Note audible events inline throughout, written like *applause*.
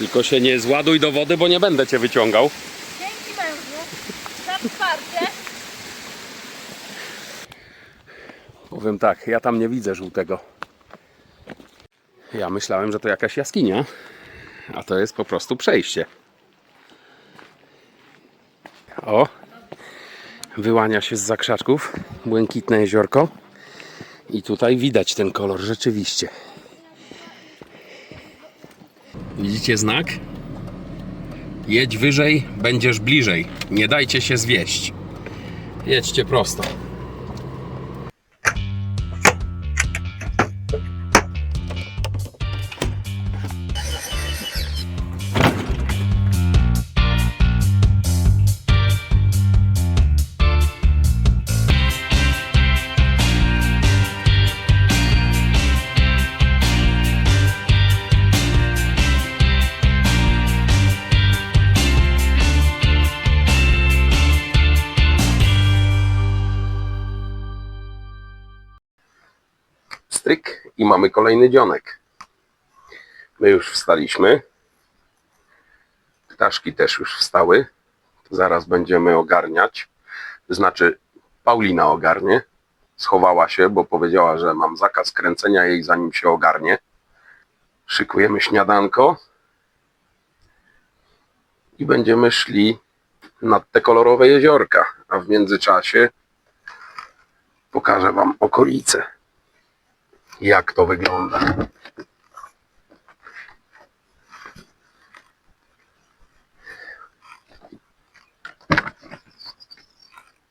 Tylko się nie zładuj do wody, bo nie będę cię wyciągał. Dzięki mężu za wsparcie. Powiem tak, ja tam nie widzę żółtego. Ja myślałem, że to jakaś jaskinia, a to jest po prostu przejście. O, wyłania się z zakrzaczków błękitne jeziorko i tutaj widać ten kolor rzeczywiście. Widzicie znak? Jedź wyżej, będziesz bliżej. Nie dajcie się zwieść. Jedźcie prosto. Stryk i mamy kolejny dzionek. My już wstaliśmy. Ptaszki też już wstały. Zaraz będziemy ogarniać. Znaczy, Paulina ogarnie. Schowała się, bo powiedziała, że mam zakaz kręcenia jej zanim się ogarnie. Szykujemy śniadanko. I będziemy szli nad te kolorowe jeziorka. A w międzyczasie pokażę Wam okolice jak to wygląda.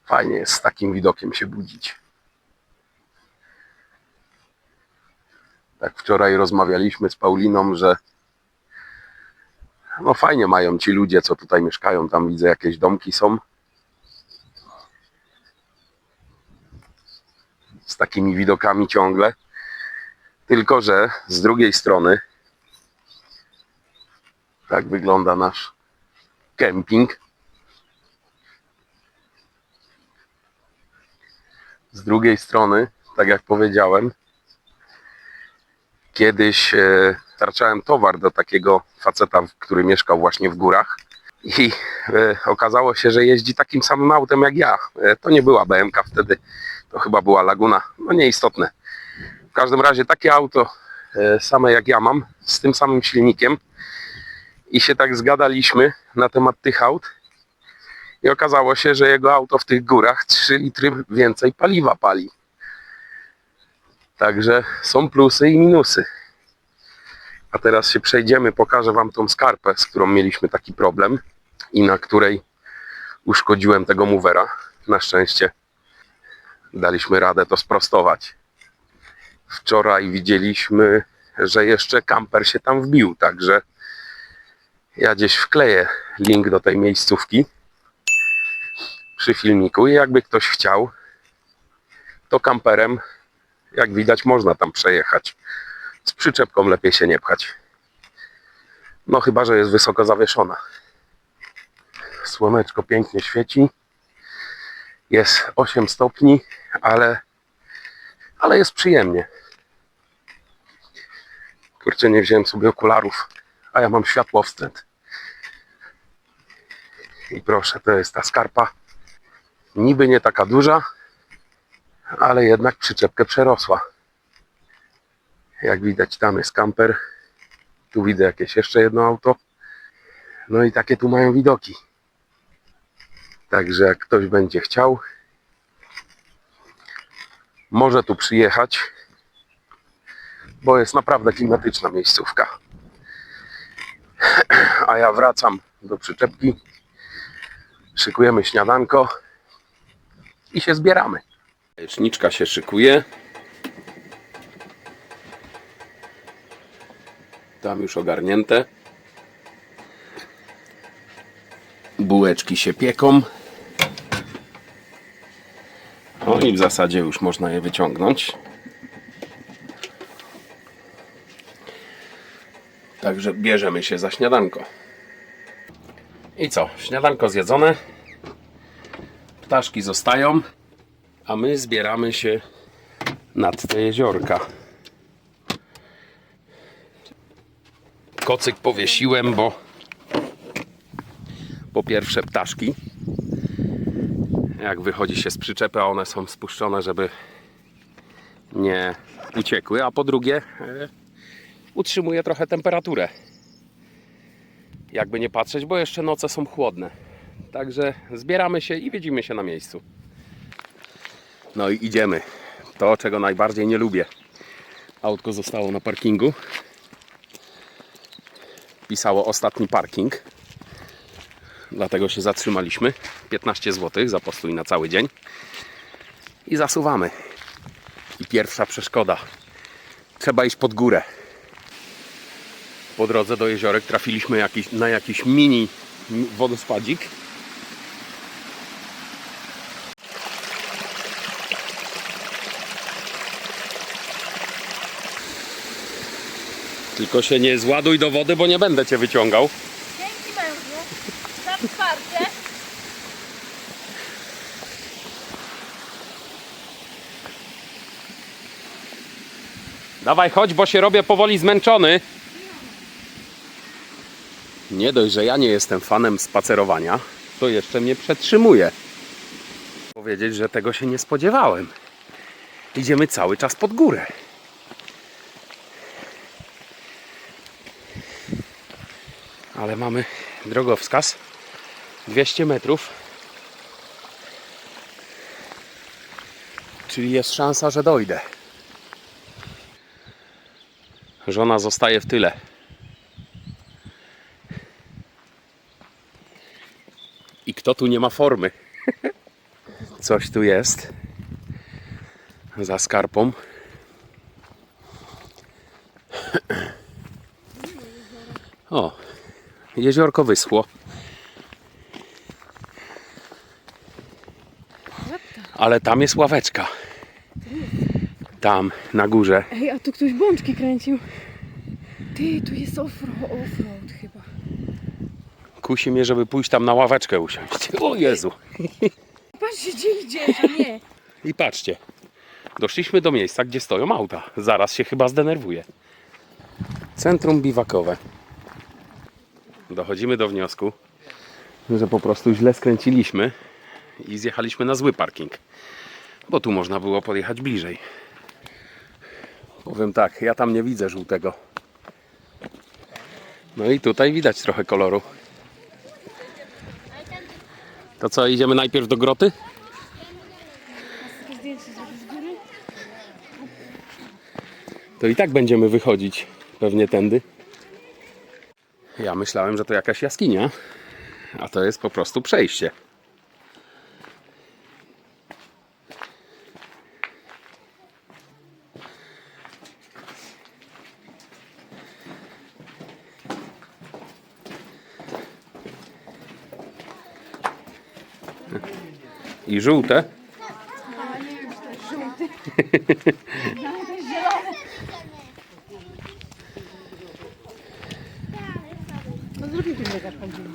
Fajnie jest z takim widokiem się budzić. Tak wczoraj rozmawialiśmy z Pauliną, że no fajnie mają ci ludzie, co tutaj mieszkają. Tam widzę jakieś domki są. Z takimi widokami ciągle. Tylko, że z drugiej strony tak wygląda nasz kemping. Z drugiej strony, tak jak powiedziałem, kiedyś e, tarczałem towar do takiego faceta, który mieszkał właśnie w górach i e, okazało się, że jeździ takim samym autem jak ja. E, to nie była BMK wtedy, to chyba była Laguna, no nieistotne. Każdym razie takie auto e, same jak ja mam, z tym samym silnikiem i się tak zgadaliśmy na temat tych aut i okazało się, że jego auto w tych górach 3 litry więcej paliwa pali. Także są plusy i minusy. A teraz się przejdziemy, pokażę Wam tą skarpę, z którą mieliśmy taki problem i na której uszkodziłem tego movera. Na szczęście daliśmy radę to sprostować. Wczoraj widzieliśmy, że jeszcze kamper się tam wbił, także ja gdzieś wkleję link do tej miejscówki przy filmiku i jakby ktoś chciał, to kamperem, jak widać, można tam przejechać. Z przyczepką lepiej się nie pchać. No chyba, że jest wysoko zawieszona. Słoneczko pięknie świeci. Jest 8 stopni, ale, ale jest przyjemnie. Kurczę, nie wziąłem sobie okularów, a ja mam światłowstręt. I proszę, to jest ta skarpa. Niby nie taka duża, ale jednak przyczepkę przerosła. Jak widać, tam jest kamper. Tu widzę jakieś jeszcze jedno auto. No i takie tu mają widoki. Także jak ktoś będzie chciał, może tu przyjechać, bo jest naprawdę klimatyczna miejscówka. A ja wracam do przyczepki, szykujemy śniadanko i się zbieramy. Jeczniczka się szykuje. Tam już ogarnięte. Bułeczki się pieką. I w zasadzie już można je wyciągnąć. Także bierzemy się za śniadanko. I co? Śniadanko zjedzone. Ptaszki zostają, a my zbieramy się nad te jeziorka. kocyk powiesiłem, bo po pierwsze ptaszki, jak wychodzi się z przyczepy, a one są spuszczone, żeby nie uciekły, a po drugie e, utrzymuje trochę temperaturę. Jakby nie patrzeć, bo jeszcze noce są chłodne. Także zbieramy się i widzimy się na miejscu. No i idziemy. To, czego najbardziej nie lubię. Autko zostało na parkingu. Pisało ostatni parking. Dlatego się zatrzymaliśmy. 15 zł za postój na cały dzień. I zasuwamy. I pierwsza przeszkoda. Trzeba iść pod górę. Po drodze do jeziorek trafiliśmy jakiś, na jakiś mini wodospadzik. Tylko się nie zładuj do wody, bo nie będę cię wyciągał. Dzięki mężu za wsparcie. Dawaj, chodź, bo się robię powoli zmęczony. Nie dość, że ja nie jestem fanem spacerowania, to jeszcze mnie przetrzymuje. Powiedzieć, że tego się nie spodziewałem. Idziemy cały czas pod górę. Ale mamy drogowskaz 200 metrów. Czyli jest szansa, że dojdę. Żona zostaje w tyle. I kto tu nie ma formy? *laughs* Coś tu jest. Za skarpą. *clears throat* O, jeziorko wyschło. Ale tam jest ławeczka. Tam, na górze. Ej, a tu ktoś bączki kręcił. Ty, tu jest offro- offroad chyba. Kusi mnie, żeby pójść tam na ławeczkę usiąść. O Jezu. Patrzcie, gdzie idziesz, a nie. I patrzcie. Doszliśmy do miejsca, gdzie stoją auta. Zaraz się chyba zdenerwuję. Centrum biwakowe. Dochodzimy do wniosku, że po prostu źle skręciliśmy i zjechaliśmy na zły parking. Bo tu można było podjechać bliżej. Powiem tak, ja tam nie widzę żółtego. No i tutaj widać trochę koloru. To co, idziemy najpierw do groty? To i tak będziemy wychodzić pewnie tędy. Ja myślałem, że to jakaś jaskinia, a to jest po prostu przejście. I żółte.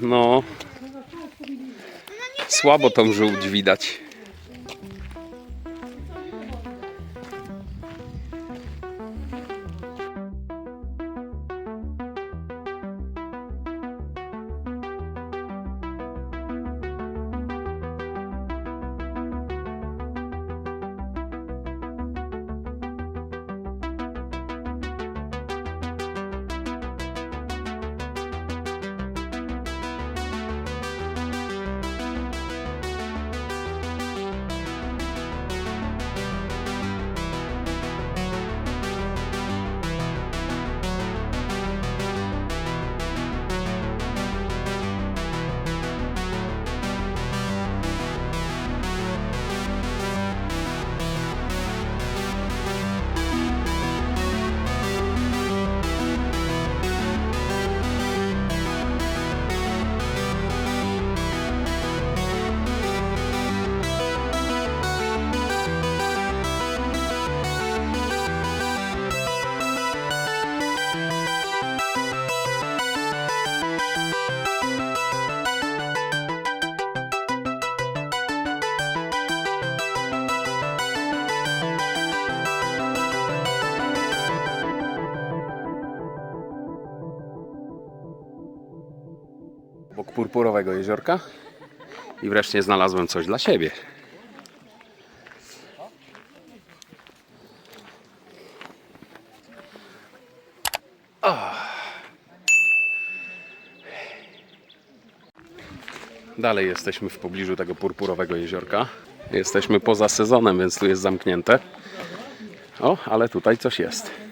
No. No. Słabo tą żółć widać. Purpurowego jeziorka. I wreszcie znalazłem coś dla siebie. Dalej jesteśmy w pobliżu tego purpurowego jeziorka. Jesteśmy poza sezonem, więc tu jest zamknięte. O, ale tutaj coś jest.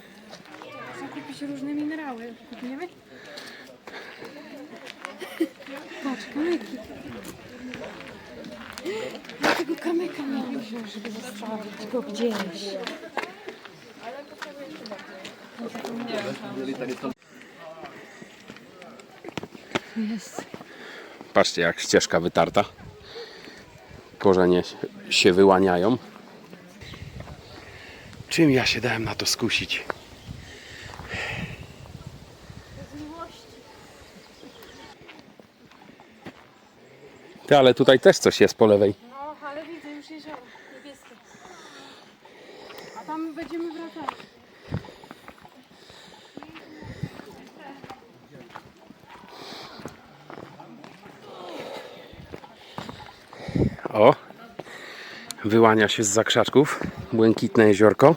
Go gdzieś. Jest. Patrzcie, jak ścieżka wytarta. Korzenie się wyłaniają. Czym ja się dałem na to skusić? Ty, ale tutaj też coś jest po lewej. No, ale widzę już jezioro niebieskie. A tam będziemy wracać. O! Wyłania się z zakrzaczków błękitne jeziorko.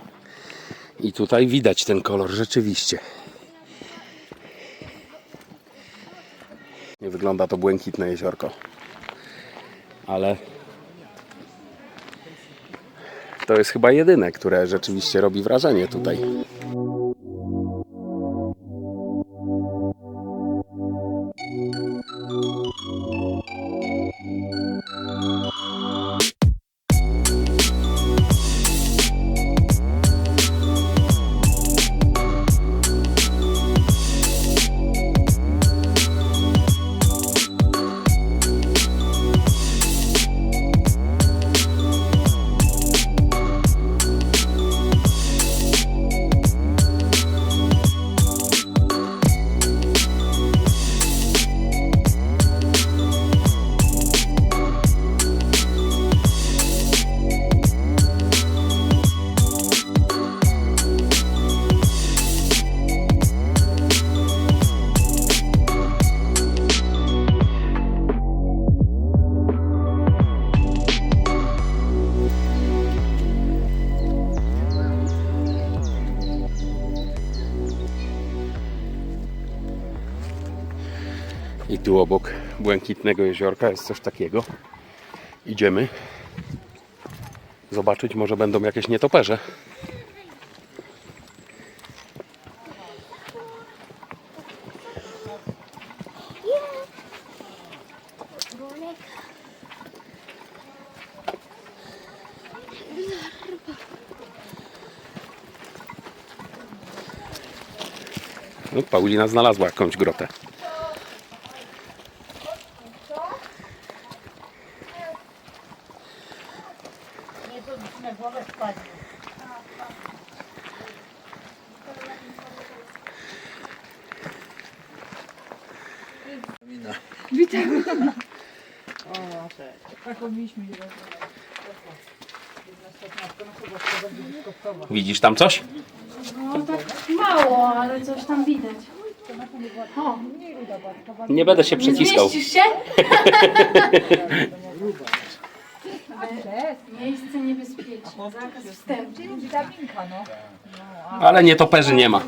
I tutaj widać ten kolor rzeczywiście. Nie wygląda to błękitne jeziorko. Ale to jest chyba jedyne, które rzeczywiście robi wrażenie tutaj. Tu obok błękitnego jeziorka jest coś takiego. Idziemy zobaczyć, może będą jakieś nietoperze. No, Paulina znalazła jakąś grotę. Widzisz tam coś? No tak mało, ale coś tam widać. O, Nie będę się przyciskał. zmieścisz się? *laughs* Miejsce niebezpieczne. Zakaz wstępu. Ale nietoperzy nie ma.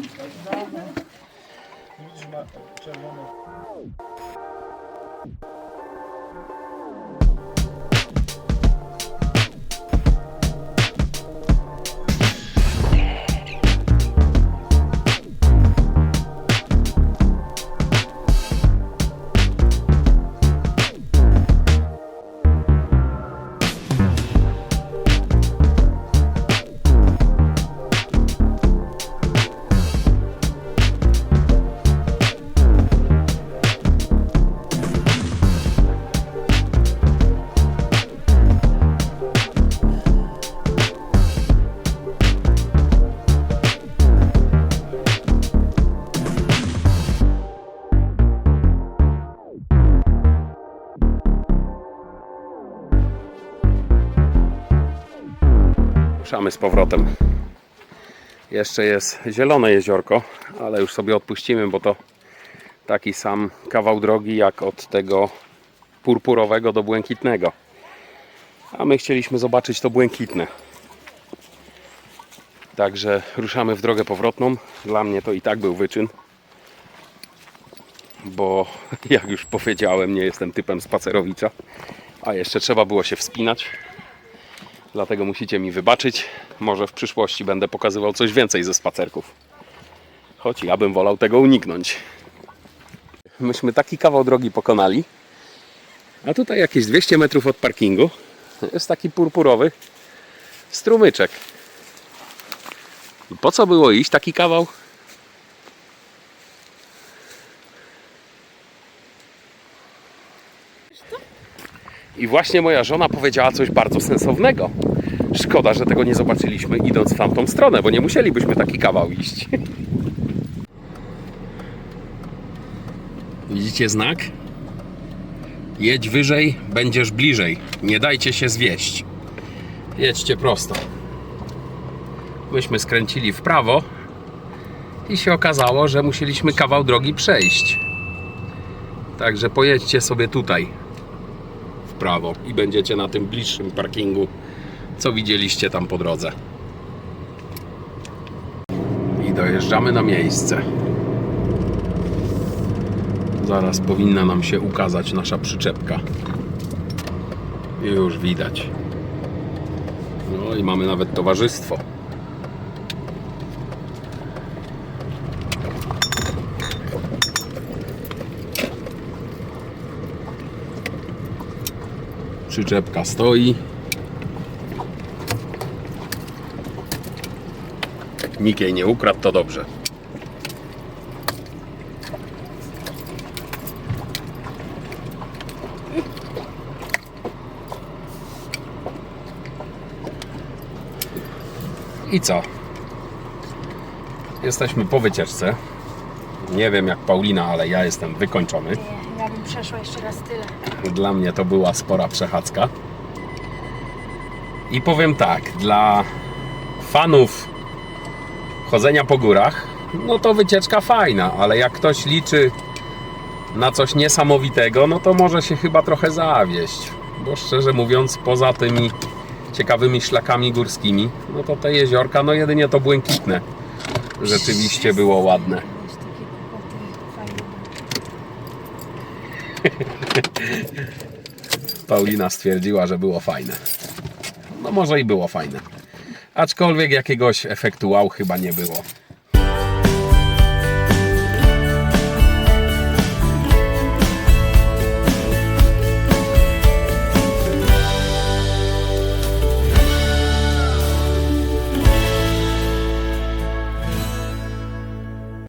Ruszamy z powrotem. Jeszcze jest zielone jeziorko, ale już sobie odpuścimy, bo to taki sam kawał drogi jak od tego purpurowego do błękitnego. A my chcieliśmy zobaczyć to błękitne. Także ruszamy w drogę powrotną. Dla mnie to i tak był wyczyn. Bo *laughs* jak już powiedziałem, nie jestem typem spacerowicza. A jeszcze trzeba było się wspinać. Dlatego musicie mi wybaczyć. Może w przyszłości będę pokazywał coś więcej ze spacerków. Choć ja bym wolał tego uniknąć. Myśmy taki kawał drogi pokonali. A tutaj jakieś 200 metrów od parkingu jest taki purpurowy strumyczek. I po co było iść taki kawał? I właśnie moja żona powiedziała coś bardzo sensownego. Szkoda, że tego nie zobaczyliśmy idąc w tamtą stronę, bo nie musielibyśmy taki kawał iść. *laughs* Widzicie znak? Jedź wyżej, będziesz bliżej. Nie dajcie się zwieść. Jedźcie prosto. Myśmy skręcili w prawo i się okazało, że musieliśmy kawał drogi przejść. Także pojedźcie sobie tutaj prawo i będziecie na tym bliższym parkingu, co widzieliście tam po drodze. I dojeżdżamy na miejsce. Zaraz powinna nam się ukazać nasza przyczepka. Już widać. No i mamy nawet towarzystwo. Przyczepka stoi. Nikt jej nie ukradł, to dobrze. I co? Jesteśmy po wycieczce. Nie wiem jak Paulina, ale ja jestem wykończony. Przeszła jeszcze raz tyle. Dla mnie to była spora przechadzka. I powiem tak, dla fanów chodzenia po górach, no to wycieczka fajna, ale jak ktoś liczy na coś niesamowitego, no to może się chyba trochę zawieść. Bo szczerze mówiąc, poza tymi ciekawymi szlakami górskimi, no to te jeziorka, no jedynie to błękitne. Rzeczywiście było ładne. Jakieś takie kłopoty fajne. Paulina stwierdziła, że było fajne. No może i było fajne. Aczkolwiek jakiegoś efektu wow chyba nie było.